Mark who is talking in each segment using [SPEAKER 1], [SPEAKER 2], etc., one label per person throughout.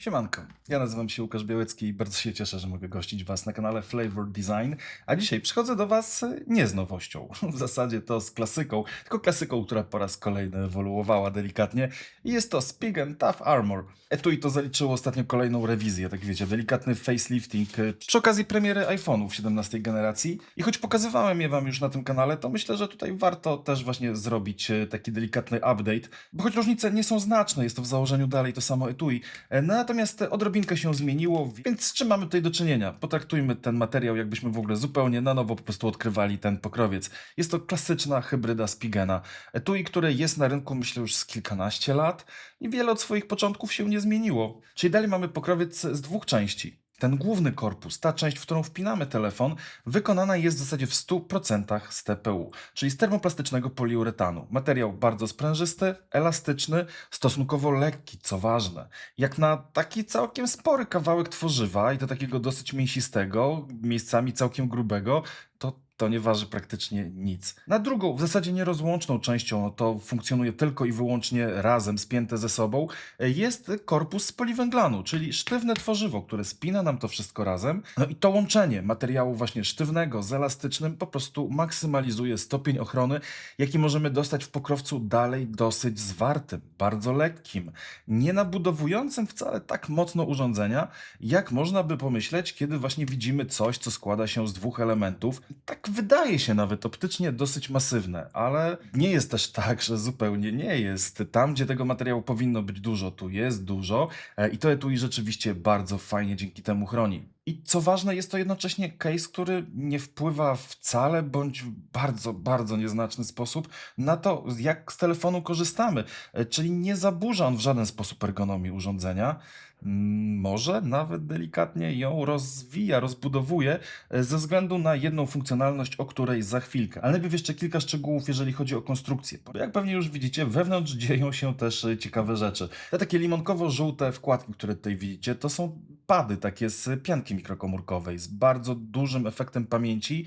[SPEAKER 1] Siemanko, ja nazywam się Łukasz Białecki i bardzo się cieszę, że mogę gościć Was na kanale Flavor Design, a dzisiaj przychodzę do Was nie z nowością, w zasadzie to z klasyką, tylko klasyką, która po raz kolejny ewoluowała delikatnie. I jest to Spig Tough Armor. Etui to zaliczyło ostatnio kolejną rewizję, tak wiecie, delikatny facelifting e, przy okazji premiery iPhone'ów 17 generacji. I choć pokazywałem je Wam już na tym kanale, to myślę, że tutaj warto też właśnie zrobić e, taki delikatny update, bo choć różnice nie są znaczne, jest to w założeniu dalej to samo etui, e, natomiast odrobinkę się zmieniło, więc z czym mamy tutaj do czynienia? Potraktujmy ten materiał, jakbyśmy w ogóle zupełnie na nowo po prostu odkrywali ten pokrowiec. Jest to klasyczna hybryda Spigena, etui, które jest na rynku myślę już z kilkanaście lat i wiele od swoich początków się nie zmieniło. Czyli dalej mamy pokrowiec z dwóch części. Ten główny korpus, ta część, w którą wpinamy telefon, wykonana jest w zasadzie w 100% z TPU, czyli z termoplastycznego poliuretanu. Materiał bardzo sprężysty, elastyczny, stosunkowo lekki, co ważne. Jak na taki całkiem spory kawałek tworzywa i to takiego dosyć mięsistego, miejscami całkiem grubego, to to nie waży praktycznie nic. Na drugą, w zasadzie nierozłączną częścią, no to funkcjonuje tylko i wyłącznie razem, spięte ze sobą, jest korpus z poliwęglanu, czyli sztywne tworzywo, które spina nam to wszystko razem. No i to łączenie materiału właśnie sztywnego z elastycznym po prostu maksymalizuje stopień ochrony, jaki możemy dostać w pokrowcu dalej dosyć zwartym, bardzo lekkim, nie nabudowującym wcale tak mocno urządzenia, jak można by pomyśleć, kiedy właśnie widzimy coś, co składa się z dwóch elementów. Tak wydaje się nawet optycznie dosyć masywne, ale nie jest też tak, że zupełnie nie jest. Tam, gdzie tego materiału powinno być dużo, tu jest dużo e, i to etui rzeczywiście bardzo fajnie dzięki temu chroni. I co ważne, jest to jednocześnie case, który nie wpływa wcale bądź w bardzo, bardzo nieznaczny sposób na to, jak z telefonu korzystamy. E, Czyli nie zaburza on w żaden sposób ergonomii urządzenia. Może nawet delikatnie ją rozwija, rozbudowuje e, ze względu na jedną funkcjonalność, o której za chwilkę. Ale najpierw jeszcze kilka szczegółów, jeżeli chodzi o konstrukcję. Jak pewnie już widzicie, wewnątrz dzieją się też e, ciekawe rzeczy. Te takie limonkowo-żółte wkładki, które tutaj widzicie, to są pady takie z pianki mikrokomórkowej, z bardzo dużym efektem pamięci.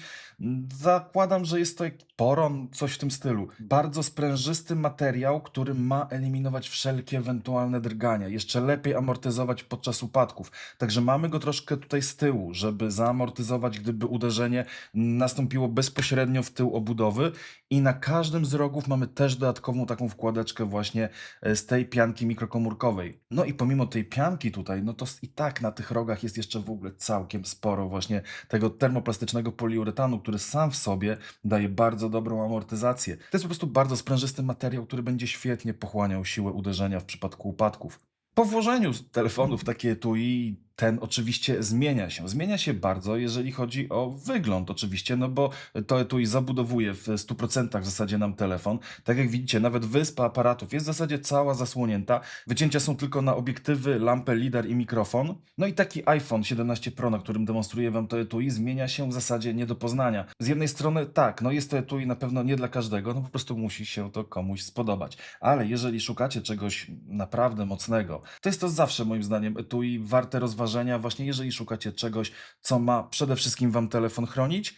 [SPEAKER 1] Zakładam, że jest to jak poron, coś w tym stylu. Bardzo sprężysty materiał, który ma eliminować wszelkie ewentualne drgania, jeszcze lepiej amortyzować podczas upadków. Także mamy go troszkę tutaj z tyłu, żeby zaamortyzować, gdyby uderzenie nastąpiło bezpośrednio w tył obudowy. I na każdym z rogów mamy też dodatkową taką wkładeczkę właśnie z tej pianki mikrokomórkowej. No i pomimo tej pianki tutaj, no to i tak na tych rogach jest jeszcze w ogóle całkiem sporo właśnie tego termoplastycznego poliuretanu, który sam w sobie daje bardzo dobrą amortyzację. To jest po prostu bardzo sprężysty materiał, który będzie świetnie pochłaniał siłę uderzenia w przypadku upadków. Po włożeniu z telefonu w takie etui ten oczywiście zmienia się. Zmienia się bardzo, jeżeli chodzi o wygląd oczywiście, no bo to etui zabudowuje w 100% w zasadzie nam telefon. Tak jak widzicie, nawet wyspa aparatów jest w zasadzie cała zasłonięta. Wycięcia są tylko na obiektywy, lampę, lidar i mikrofon. No i taki iPhone 17 Pro, na którym demonstruję wam to etui, zmienia się w zasadzie nie do poznania. Z jednej strony tak, no jest to etui na pewno nie dla każdego, no po prostu musi się to komuś spodobać. Ale jeżeli szukacie czegoś naprawdę mocnego, to jest to zawsze moim zdaniem etui warte rozważenia, właśnie jeżeli szukacie czegoś, co ma przede wszystkim wam telefon chronić.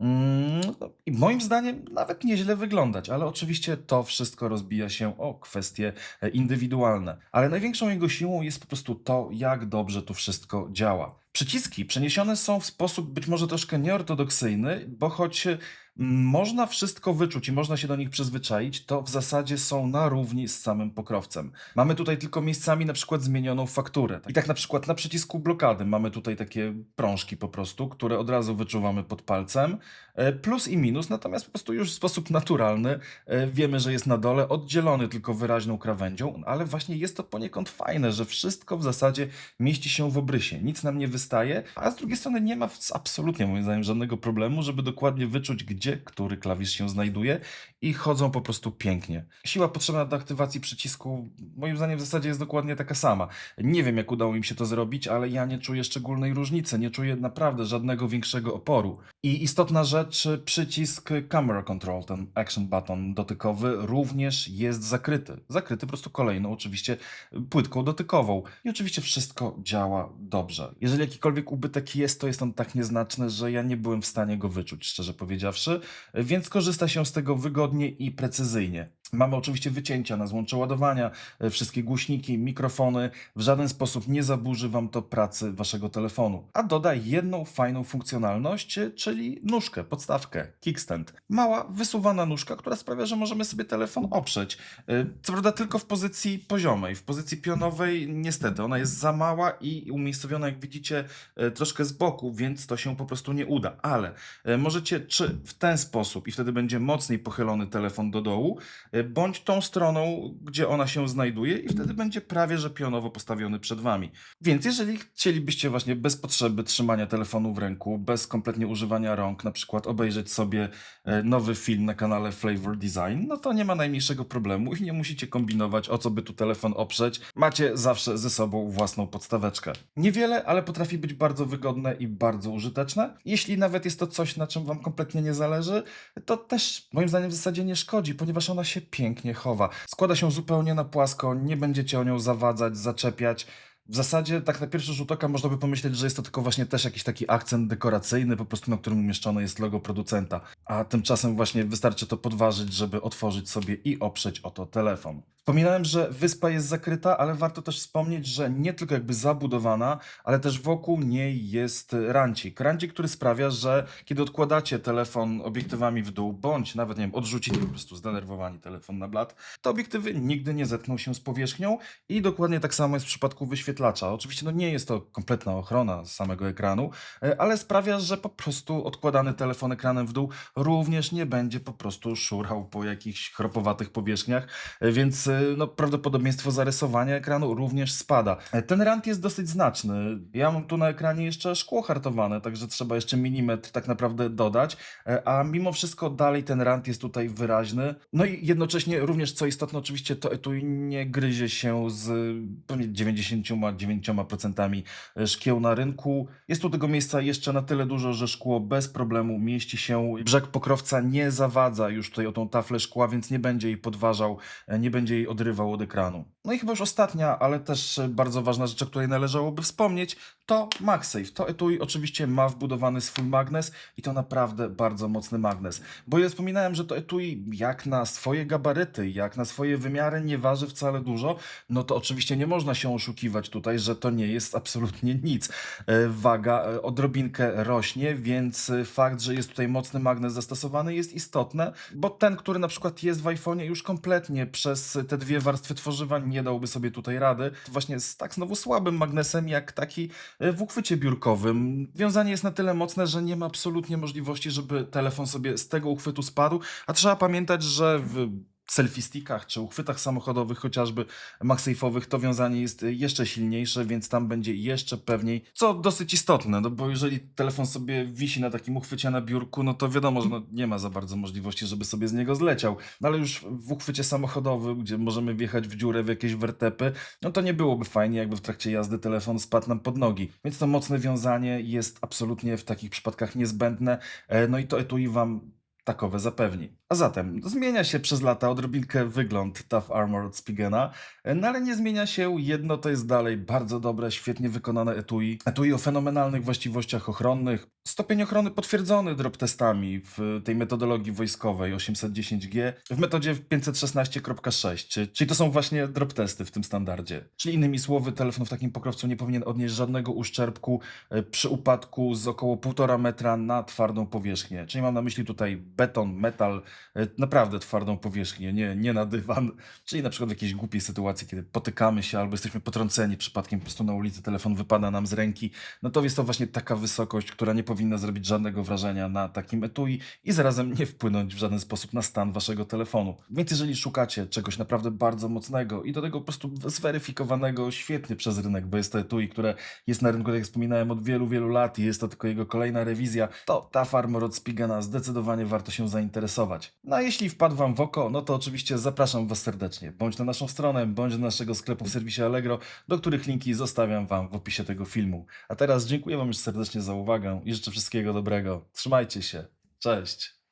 [SPEAKER 1] Mm, no I moim zdaniem nawet nieźle wyglądać, ale oczywiście to wszystko rozbija się o kwestie e, indywidualne. Ale największą jego siłą jest po prostu to, jak dobrze to wszystko działa. Przyciski przeniesione są w sposób być może troszkę nieortodoksyjny, bo choć e, można wszystko wyczuć i można się do nich przyzwyczaić, to w zasadzie są na równi z samym pokrowcem. Mamy tutaj tylko miejscami na przykład zmienioną fakturę. I tak na przykład na przycisku blokady mamy tutaj takie prążki po prostu, które od razu wyczuwamy pod palcem. E, Plus i minus, natomiast po prostu już w sposób naturalny e, wiemy, że jest na dole, oddzielony tylko wyraźną krawędzią, ale właśnie jest to poniekąd fajne, że wszystko w zasadzie mieści się w obrysie, nic nam nie wystaje, a z drugiej strony nie ma absolutnie moim zdaniem żadnego problemu, żeby dokładnie wyczuć, gdzie który klawisz się znajduje i chodzą po prostu pięknie. Siła potrzebna do aktywacji przycisku moim zdaniem w zasadzie jest dokładnie taka sama. Nie wiem, jak udało im się to zrobić, ale ja nie czuję szczególnej różnicy, nie czuję naprawdę żadnego większego oporu. I istotna rzecz, przycisk Camera Control, ten Action Button dotykowy, również jest zakryty. Zakryty po prostu kolejną, oczywiście, płytką dotykową. I oczywiście wszystko działa dobrze. Jeżeli jakikolwiek ubytek jest, to jest on tak nieznaczny, że ja nie byłem w stanie go wyczuć, szczerze powiedziawszy, więc korzysta się z tego wygodnie i precyzyjnie. Mamy oczywiście wycięcia na złącze ładowania, e, wszystkie głośniki, mikrofony. W żaden sposób nie zaburzy Wam to pracy Waszego telefonu. A doda jedną fajną funkcjonalność, e, czyli nóżkę, podstawkę, kickstand. Mała, wysuwana nóżka, która sprawia, że możemy sobie telefon oprzeć. E, Co prawda tylko w pozycji poziomej. W pozycji pionowej niestety ona jest za mała i umiejscowiona, jak widzicie, troszkę z boku, więc to się po prostu nie uda. Ale możecie czy w ten sposób i wtedy będzie mocniej pochylony telefon do dołu, bądź tą stroną, gdzie ona się znajduje i wtedy będzie prawie, że pionowo postawiony przed Wami. Więc jeżeli chcielibyście właśnie bez potrzeby trzymania telefonu w ręku, bez kompletnie używania rąk, na przykład obejrzeć sobie e, nowy film na kanale Flavor Design, no to nie ma najmniejszego problemu i nie musicie kombinować, o co by tu telefon oprzeć. Macie zawsze ze sobą własną podstaweczkę. Niewiele, ale potrafi być bardzo wygodne i bardzo użyteczne. Jeśli nawet jest to coś, na czym Wam kompletnie nie zależy, to też moim zdaniem w zasadzie nie szkodzi, ponieważ ona się pięknie chowa. Składa się zupełnie na płasko, nie będziecie o nią zawadzać, zaczepiać. W zasadzie tak na pierwszy rzut oka można by pomyśleć, że jest to tylko właśnie też jakiś taki akcent dekoracyjny, po prostu na którym umieszczone jest logo producenta. A tymczasem właśnie wystarczy to podważyć, żeby otworzyć sobie i oprzeć o to telefon. Wspominałem, że wyspa jest zakryta, ale warto też wspomnieć, że nie tylko jakby zabudowana, ale też wokół niej jest rancik. Rancik, który sprawia, że kiedy odkładacie telefon obiektywami w dół, bądź nawet, nie wiem, odrzucicie po prostu zdenerwowani telefon na blat, to obiektywy nigdy nie zetkną się z powierzchnią i dokładnie tak samo jest w przypadku wyświetlacza. Oczywiście no nie jest to kompletna ochrona samego ekranu, e, ale sprawia, że po prostu odkładany telefon ekranem w dół również nie będzie po prostu szurał po jakichś chropowatych powierzchniach, e, więc no, prawdopodobieństwo zarysowania ekranu również spada. E, Ten rant jest dosyć znaczny. Ja mam tu na ekranie jeszcze szkło hartowane, także trzeba jeszcze milimetr tak naprawdę dodać, e, a mimo wszystko dalej ten rant jest tutaj wyraźny. No i jednocześnie również co istotne, oczywiście to etui nie gryzie się z pewnie 99% szkieł na rynku. Jest tu tego miejsca jeszcze na tyle dużo, że szkło bez problemu mieści się. Brzeg pokrowca nie zawadza już tutaj o tą taflę szkła, więc nie będzie jej podważał, e, nie będzie jej odrywał od ekranu. No i chyba już ostatnia, ale też e, bardzo ważna rzecz, o której należałoby wspomnieć, to MagSafe. To etui oczywiście ma wbudowany swój magnes i to naprawdę bardzo mocny magnes. Bo ja wspominałem, że to etui jak na swoje gabaryty, jak na swoje wymiary nie waży wcale dużo, no to oczywiście nie można się oszukiwać tutaj, że to nie jest absolutnie nic. E, Waga e, odrobinkę rośnie, więc fakt, że jest tutaj mocny magnes zastosowany jest istotne, bo ten, który na przykład jest w iPhone'ie już kompletnie przez te dwie warstwy tworzywa nie dałby sobie tutaj rady. Właśnie z tak znowu słabym magnesem jak taki e, w uchwycie biurkowym. Wiązanie jest na tyle mocne, że nie ma absolutnie możliwości, żeby telefon sobie z tego uchwytu spadł, a trzeba pamiętać, że w selfie stickach czy uchwytach samochodowych chociażby MagSafe'owych to wiązanie jest jeszcze silniejsze, więc tam będzie jeszcze pewniej, co dosyć istotne, no bo jeżeli telefon sobie wisi na takim uchwycie na biurku, no to wiadomo, że no nie ma za bardzo możliwości, żeby sobie z niego zleciał. No ale już w uchwycie samochodowym, gdzie możemy wjechać w dziurę, w jakieś wertepy, no to nie byłoby fajnie, jakby w trakcie jazdy telefon spadł nam pod nogi. Więc to mocne wiązanie jest absolutnie w takich przypadkach niezbędne, e, no i to etui Wam takowe zapewni. A zatem zmienia się przez lata odrobinkę wygląd Tough Armor od Spigena, no ale nie zmienia się jedno, to jest dalej bardzo dobre, świetnie wykonane etui. Etui o fenomenalnych właściwościach ochronnych. Stopień ochrony potwierdzony drop testami w tej metodologii wojskowej 810G w metodzie 516.6, czy- czyli to są właśnie drop testy w tym standardzie. Czyli innymi słowy, telefon w takim pokrowcu nie powinien odnieść żadnego uszczerbku e, przy upadku z około 1,5 metra na twardą powierzchnię. Czyli mam na myśli tutaj beton, metal, e, naprawdę twardą powierzchnię, nie, nie na dywan. Czyli na przykład w jakiejś głupiej sytuacji, kiedy potykamy się albo jesteśmy potrąceni przypadkiem po prostu na ulicy, telefon wypada nam z ręki, no to jest to właśnie taka wysokość, która nie powinna zrobić żadnego wrażenia na takim etui i zarazem nie wpłynąć w żaden sposób na stan waszego telefonu. Więc jeżeli szukacie czegoś naprawdę bardzo mocnego i do tego po prostu zweryfikowanego świetnie przez rynek, bo jest to etui, które jest na rynku, tak jak wspominałem, od wielu, wielu lat i jest to tylko jego kolejna rewizja, to ta Farmer od Spigana zdecydowanie warto się zainteresować. No a jeśli wpadł wam w oko, no to oczywiście zapraszam was serdecznie. Bądź na naszą stronę, bądź do naszego sklepu w serwisie Allegro, do których linki zostawiam wam w opisie tego filmu. A teraz dziękuję wam już serdecznie za uwagę i życzę wszystkiego dobrego. Trzymajcie się. Cześć.